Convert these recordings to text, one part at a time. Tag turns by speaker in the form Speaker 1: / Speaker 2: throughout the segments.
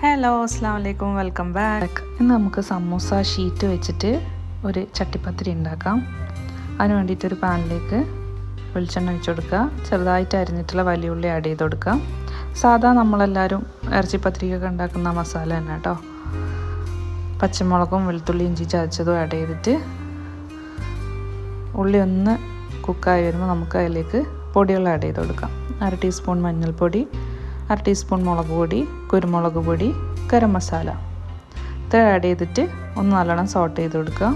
Speaker 1: Hello അസ്സാം വലൈക്കും welcome back ഇന്ന് നമുക്ക് സമൂസ ഷീറ്റ് വെച്ചിട്ട് ഒരു ചട്ടിപ്പത്തിരി ഉണ്ടാക്കാം. അതിന് വേണ്ടിയിട്ട് ഒരു പാനിലേക്ക് വെളിച്ചെണ്ണ ഒഴിച്ച് കൊടുക്കുക. ചെറുതായിട്ട് അരിഞ്ഞിട്ടുള്ള വലിയ ഉള്ളി ആഡ് ചെയ്ത് കൊടുക്കുക. സാധാ നമ്മളെല്ലാവരും ഇറച്ചിപ്പത്തിരിക്കൊക്കെ ഉണ്ടാക്കുന്ന മസാല തന്നെ കേട്ടോ. പച്ചമുളകും വെളുത്തുള്ളി ഇഞ്ചി ചതച്ചതും ആഡ് ചെയ്തിട്ട് ഉള്ളി ഒന്ന് കുക്കായി വരുമ്പോൾ നമുക്ക് അതിലേക്ക് പൊടികൾ ആഡ് ചെയ്ത് കൊടുക്കാം. അര ടീസ്പൂൺ മഞ്ഞൾപ്പൊടി അര ടീസ്പൂൺ മുളക് പൊടി കുരുമുളക് പൊടി ഗരം മസാല. ഇത്ര ആഡ് ചെയ്തിട്ട് ഒന്ന് നല്ലോണം സോട്ട് ചെയ്ത് കൊടുക്കുക.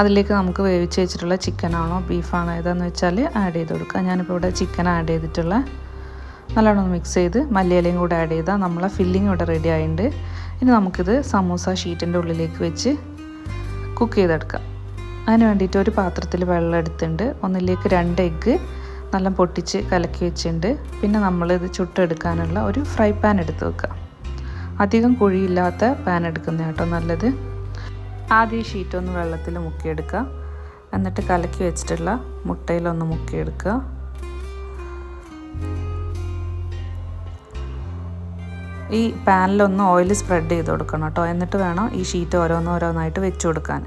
Speaker 1: അതിലേക്ക് നമുക്ക് വേവിച്ച് വെച്ചിട്ടുള്ള ചിക്കനാണോ ബീഫാണോ ഏതാണെന്ന് വെച്ചാൽ ആഡ് ചെയ്ത് കൊടുക്കുക. ഞാനിപ്പോൾ ഇവിടെ ചിക്കൻ ആഡ് ചെയ്തിട്ടുള്ള നല്ലോണം മിക്സ് ചെയ്ത് മല്ലിയിലയും കൂടെ ആഡ് ചെയ്താൽ നമ്മളെ ഫില്ലിംഗ് ഇവിടെ റെഡി ആയിട്ടുണ്ട് ഇനി നമുക്കിത് സമൂസ ഷീറ്റിന്റെ ഉള്ളിലേക്ക് വെച്ച് കുക്ക് ചെയ്തെടുക്കാം. അതിന് വേണ്ടിയിട്ട് ഒരു പാത്രത്തിൽ വെള്ളം എടുത്തിട്ടുണ്ട്. ഒന്നിലേക്ക് രണ്ട് എഗ്ഗ് നല്ല പൊട്ടിച്ച് കലക്കി വെച്ചിട്ടുണ്ട്. പിന്നെ നമ്മൾ ഇത് ചുട്ടെടുക്കാനുള്ള ഒരു ഫ്രൈ പാൻ എടുത്ത് വെക്കുക. അധികം കുഴിയില്ലാത്ത പാൻ എടുക്കുന്ന കേട്ടോ നല്ലത്. ആദ്യം ഈ ഷീറ്റ് ഒന്ന് വെള്ളത്തിൽ മുക്കിയെടുക്കുക. എന്നിട്ട് കലക്കി വെച്ചിട്ടുള്ള മുട്ടയിലൊന്ന് മുക്കിയെടുക്കുക. ഈ പാനിലൊന്ന് ഓയിൽ സ്പ്രെഡ് ചെയ്ത് കൊടുക്കണം കേട്ടോ. എന്നിട്ട് വേണം ഈ ഷീറ്റ് ഓരോന്നോരോന്നായിട്ട് വെച്ച് കൊടുക്കാൻ.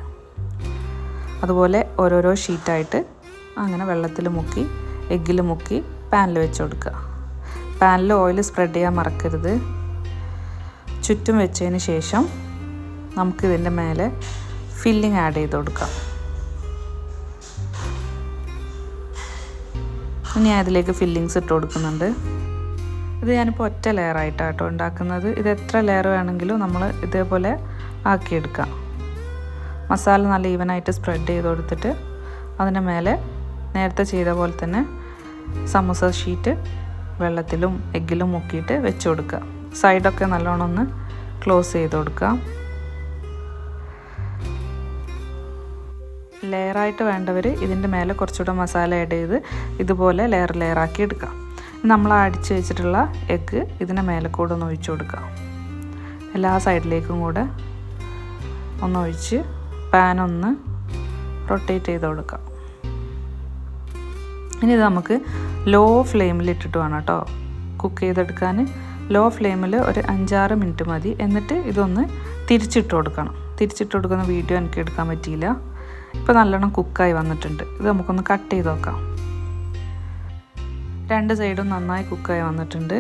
Speaker 1: അതുപോലെ ഓരോരോ ഷീറ്റായിട്ട് അങ്ങനെ വെള്ളത്തിൽ മുക്കി എഗ്ഗിൽ മുക്കി പാനിൽ വെച്ച് കൊടുക്കുക. പാനിൽ ഓയിൽ സ്പ്രെഡ് ചെയ്യാൻ മറക്കരുത്. ചുറ്റും വെച്ചതിന് ശേഷം നമുക്ക് നമുക്കിതിന്റെ മേലെ ഫില്ലിങ് ആഡ് ചെയ്ത് കൊടുക്കാം. ഇനി അതിലേക്ക് ഫില്ലിങ്സ് ഇട്ട് കൊടുക്കുന്നുണ്ട്. ഇത് ഞാനിപ്പോൾ ഒറ്റ ലെയറായിട്ടാണ് കേട്ടോ ഉണ്ടാക്കുന്നത്. ഇത് എത്ര ലെയർ വേണമെങ്കിലും നമ്മൾ ഇതേപോലെ ആക്കിയെടുക്കാം. മസാല നല്ല ഈവനായിട്ട് സ്പ്രെഡ് ചെയ്ത് കൊടുത്തിട്ട് അതിന്റെ മേലെ നേരത്തെ ചെയ്ത പോലെ തന്നെ സമൂസ ഷീറ്റ് വെള്ളത്തിലും എഗ്ഗിലും മുക്കിയിട്ട് വെച്ച് കൊടുക്കുക. സൈഡൊക്കെ നല്ലോണം ഒന്ന് ക്ലോസ് ചെയ്ത് കൊടുക്കുക. ലെയറായിട്ട് വേണ്ടവർ ഇതിന്റെ മേലെ കുറച്ചുകൂടെ മസാല ആഡ് ചെയ്ത് ഇതുപോലെ ലെയർ ലെയറാക്കി എടുക്കാം നമ്മൾ അടിച്ച് വെച്ചിട്ടുള്ള എഗ്ഗ് ഇതിന്റെ മേലെ കൂടെ ഒന്ന് ഒഴിച്ചു കൊടുക്കുക. എല്ലാ സൈഡിലേക്കും കൂടെ ഒന്ന് ഒഴിച്ച് പാനൊന്ന് റൊട്ടേറ്റ് ചെയ്ത് കൊടുക്കാം ഇനി ഇത് നമുക്ക് ലോ ഫ്ലെയിമിൽ ഇട്ടിട്ട് വേണം കേട്ടോ. കുക്ക് ചെയ്തെടുക്കാൻ. ലോ ഫ്ലെയിമിൽ ഒരു അഞ്ചാറ് മിനിറ്റ് മതി. എന്നിട്ട് ഇതൊന്ന് തിരിച്ചിട്ട് കൊടുക്കണം. തിരിച്ചിട്ട് കൊടുക്കുന്ന വീഡിയോ എനിക്ക് എടുക്കാൻ പറ്റിയില്ല. ഇപ്പോൾ നല്ലോണം കുക്കായി വന്നിട്ടുണ്ട്. ഇത് നമുക്കൊന്ന് കട്ട് ചെയ്ത് നോക്കാം. രണ്ട് സൈഡും നന്നായി കുക്കായി വന്നിട്ടുണ്ട്.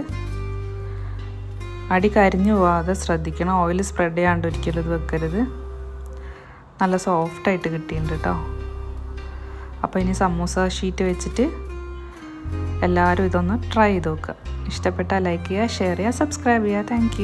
Speaker 1: അടി കരിഞ്ഞു പോവാതെ ശ്രദ്ധിക്കണം. ഓയിൽ സ്പ്രെഡ് ചെയ്യാണ്ട് ഒരിക്കലും ഇത് വെക്കരുത്. നല്ല സോഫ്റ്റായിട്ട് കിട്ടിയിട്ടുണ്ട് കേട്ടോ. അപ്പോൾ ഇനി സമൂസ ഷീറ്റ് വെച്ചിട്ട് എല്ലാവരും ഇതൊന്ന് ട്രൈ ചെയ്ത് നോക്കുക ഇഷ്ടപ്പെട്ടാൽ ലൈക്ക് ചെയ്യുക ഷെയർ ചെയ്യുക സബ്സ്ക്രൈബ് ചെയ്യുക. താങ്ക്